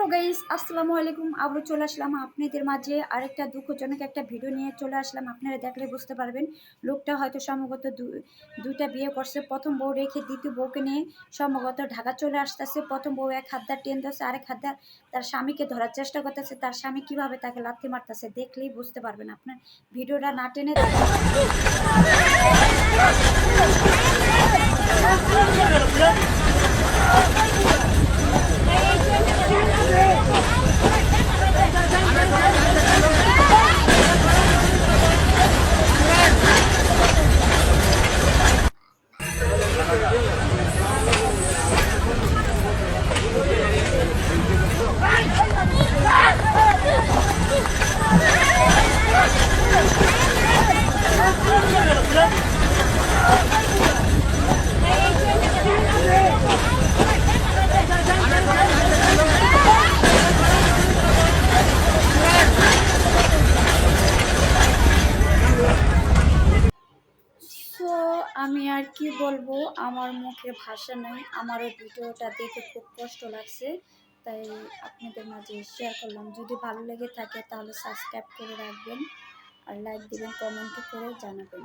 Hello guys, আসসালামু আলাইকুম। আবারও চলে আসলাম আপনাদের মাঝে আরেকটা দুঃখজনক একটা ভিডিও নিয়ে চলে আসলাম। আপনারা দেখলে বুঝতে পারবেন, লোকটা হয়তো সম্ভবত দুইটা বিয়ে করছে। প্রথম বউ রেখে দ্বিতীয় বউকে নিয়ে সম্ভবত ঢাকা চলে আসতেছে। প্রথম বউ এক হাত টেন ধরছে, আরেক হাত তার স্বামীকে ধরার চেষ্টা করতেছে। তার স্বামী কীভাবে তাকে লাথি মারতেছে দেখলেই বুঝতে পারবেন। আপনার ভিডিওটা না টেনে আমি আর কি বলব? আমার মুখে ভাষা নেই। আমারও ভিডিওটা দেখে খুব কষ্ট লাগছে। তাই আপনাদের মাঝে শেয়ার করলাম। যদি ভালো লেগে থাকে, তাহলে সাবস্ক্রাইব করে রাখবেন। আর লাইক দিবেন কমেন্ট করে জানাবেন।